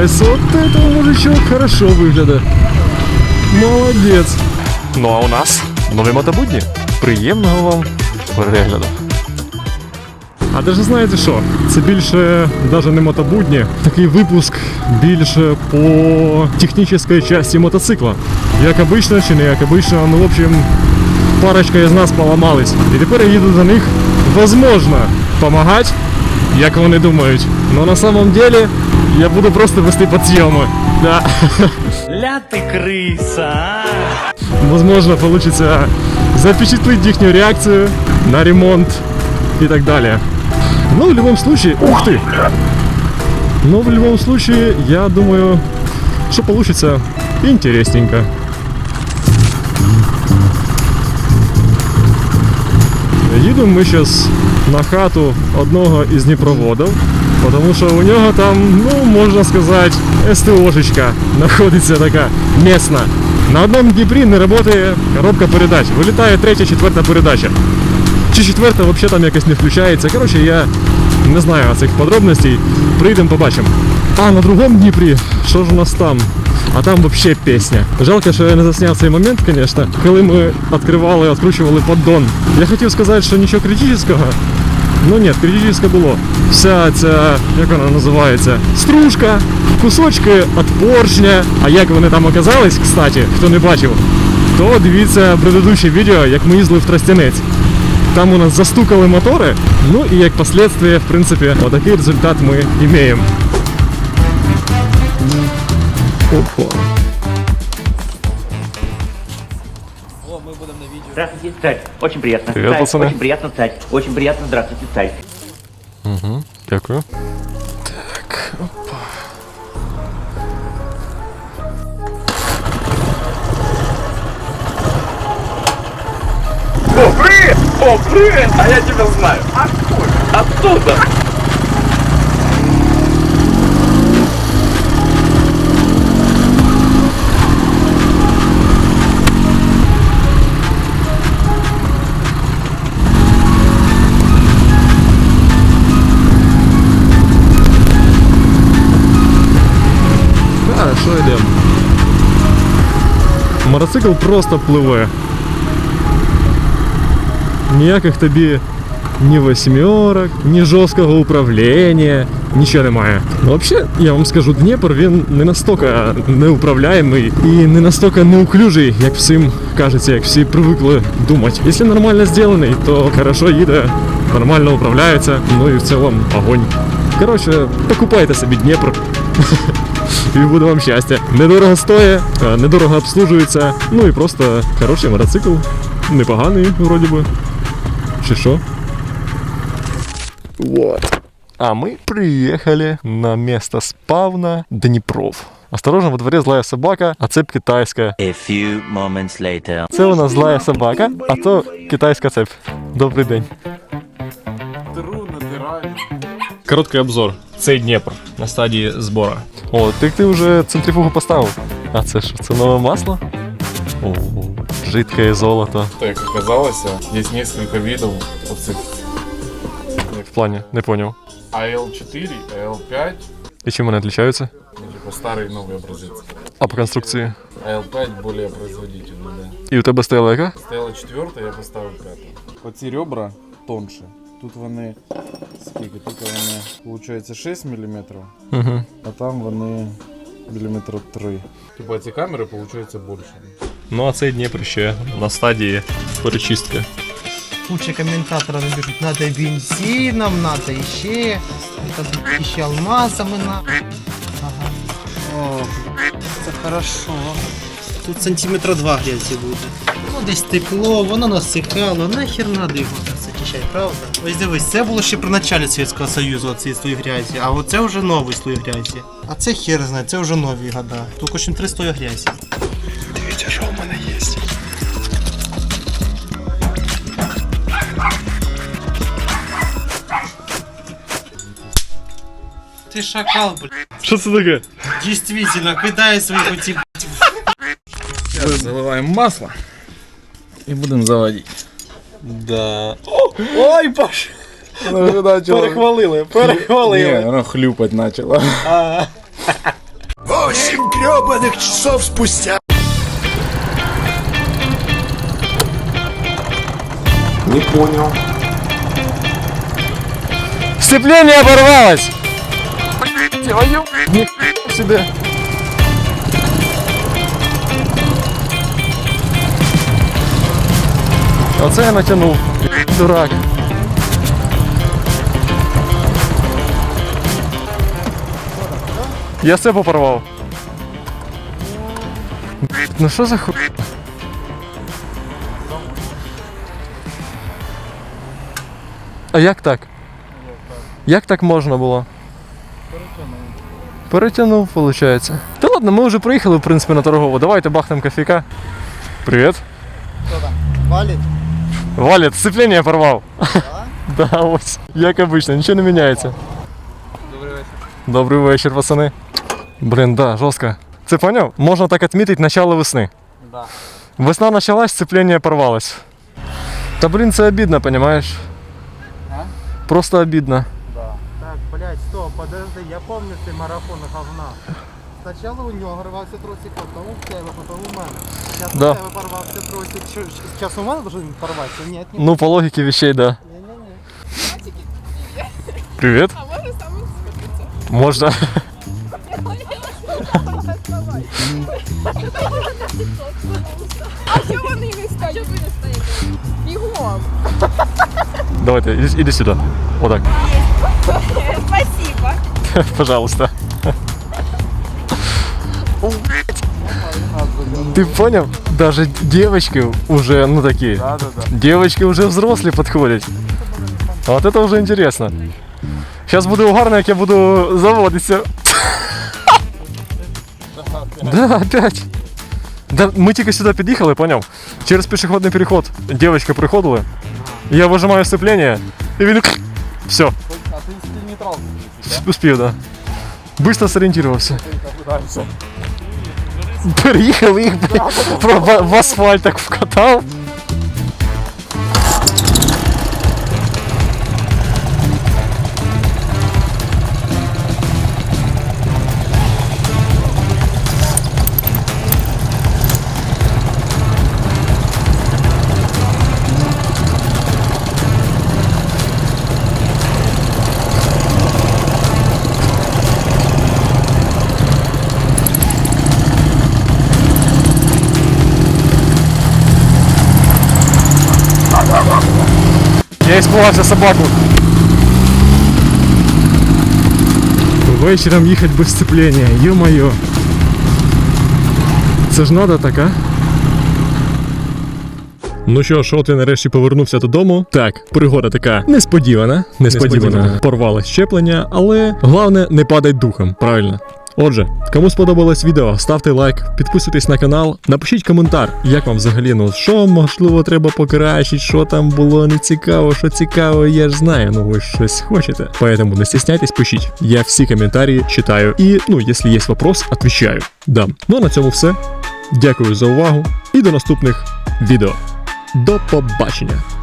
Найс, от это мужичок хорошо виглядає. Молодець. Ну а у нас нові мотобудні. Приємного вам перегляду. А даже знаєте що? Це більше навіть не мотобудні. Такий випуск більше по технічній часті мотоцикла. Як обично чи не як обично, ну в общем, парочка із нас поламались. І тепер я їду до них, возможно, помагати, як вони думають. Но на самом деле я буду просто вести підйоми. Да. Ля ты крыса, а! Возможно, получится запечатлеть их реакцию на ремонт и так далее. Но в любом случае, ух ты! Но в любом случае, я думаю, что получится интересненько. Їдемо ми зараз на хату одного із дніпроводів, тому що у нього там, ну, можна сказати, СТОшечка знаходиться така місна. На одному Дніпрі не працює коробка передач. Вилітає третя, четверта передача. Чи четверта взагалі там якось не включається. Коротше, я не знаю цих подробностей. Прийдемо, побачимо. А на другому Дніпрі, що ж у нас там? А там взагалі пісня. Жалко, що я не засняв цей момент, звісно, коли ми відкривали, відкручували поддон. Я хотів сказати, що нічого критичного. Ну ні, критичне було. Вся ця, як вона називається, стружка, кусочки від поршня. А як вони там оказались, кстати, хто не бачив, то дивіться предыдущее відео, як ми їздили в Тростянець. Там у нас застукали мотори, ну і як последствие, в принципі, отакий результат ми имеем. Опа. Здравствуйте, царь. Очень приятно. Привет, царь. пацаны. Очень приятно, царь. Очень приятно. Здравствуйте, царь. Дякую. Так, опа. О, привет! О, привет! А я тебя знаю. Откуда? Оттуда. Мотоцикл просто пливе. Ніяких тобі ні восьмерок, ні жорсткого управління, нічого немає. Ну, взагалі, я вам скажу, Дніпр він не настільки неуправляємий і не настільки неуклюжий, як всім кажеться, як всі привикли думати. Якщо нормально зроблений, то хорошо їде, нормально управляється, ну і в цілому огонь. Коротше, покупайте собі Дніпр. І буде вам щастя. Недорого стоїть, недорого обслужується. Ну і просто хороший мотоцикл. Непоганий, вроді би. Чи що? Вот. А мы приехали на место спавна Дніпров. Осторожно, во дворі злая собака, а цепь китайська. A few moments later. Це у нас злая собака, а то китайська цепь. Добрий день. Короткий обзор Цей Дніпр на стадії збору. О, ти, ти вже центрифугу поставив. А це що? Це нове масло? О, жидкое золото. Так оказалось, есть несколько видов оцих. В плані, не поняв. АЛ4, АЛ5, І чим вони відрізняються? ну, типа старый и новый образец. А по конструкції? АЛ5 более производительный, да. І у тебе стояла яка? Стояла четвертая, я поставил пятую. Оці ребра тонше. Тут вони скільки? Тут вони, виходить, 6 мм, Угу. а там вони міліметра 3. Типа ці камери, виходить, більше. Ну а цей Дніпр ще на стадії перечистки. куча комментаторов напишут, надо бензином, надо еще, это еще алмазами надо. Ага. О, це хорошо. Тут сантиметра два грязі буде. Ну десь текло, воно насихало, нахер надо його так зачищати, правда? Ось дивись, це було ще при началі Совєтського Союзу, цієї слої грязі, а оце вже новий слой грязі. А це хер знає, це вже нові года. Тут очень три слої грязі. Дивіться, що у мене є. Ти шакал, блядь. Що це таке? Действительно, кидає свої оці Зараз заливаємо масло і будемо заводити. Да. Ой, Паш! Перехвалили, перехвалили. Ні, воно хлюпать почало. Восемь гребаных часов спустя. Не понял. Сцепление оборвалось! Твою ни себе. Оце я натягнув. Дурак. Я все попорвав. Ну що за ху... А як так? Як так можна було? Перетягнув, виходить. Та ладно, ми вже приїхали, в принципі, на торгову. Давайте бахнем кофейка. Привіт. Валить? Валя, сцепление порвав. Да, ось. Як обично, нічого не міняється. Добрий вечір. Добрий вечір, пацани. Блін, да, жорстко. Це поняв? Можна так відмітити начало весни. Да. Весна началась, сцепление порвалось. Та блін, це обідно, понимаешь? Просто обідно. Так, блядь, стоп, подожди, я помню цей марафон говна. Спочатку у нього рвався тросик, потім у тебе, потім у мене. Зараз Да. у тебе порвався тросик. Що, зараз у мене должен порватися? Ні, ні. Ну, по логике вещей, да. Ні-ні-ні. Привіт. А може саме сфотитися? Можна. А чого вони не стоять? Чого ви не стоїте? Бігом. Давайте, іди, іди сюди. Отак. Спасибо. Пожалуйста. Ты понял? Даже девочки уже, ну такие. Да, да, да. Девочки уже взрослые подходят. А Вот это уже интересно. Сейчас буду угарно, як я буду заводиться. Да, опять. Да, ми тільки сюди під'їхали, поняв? Через пішохідний переход девочка приходила. Я вижимаю сцепление, і він все. А ти стиль нейтрал. Успів, да. Быстро сориентировался. Переїхав їх в асфальт так вкатав. Я испугався собаку. Вечором їхати без сцеплення, ё-моё. Це ж надо так, а? Ну що ж, от я нарешті повернувся додому. Так, пригода така несподівана, несподівана. Порвалось щеплення, але головне не падать духом, правильно. Отже, кому сподобалось відео, ставте лайк, підписуйтесь на канал, напишіть коментар, як вам взагалі, ну що можливо треба покращити, що там було не цікаво, що цікаво, я ж знаю, ну ви щось хочете. Поэтому не стесняйтесь, пишіть. Я всі коментарі читаю. І, ну, якщо є вопрос, отвечаю. Дам. Ну а на цьому все. Дякую за увагу і до наступних відео. До побачення!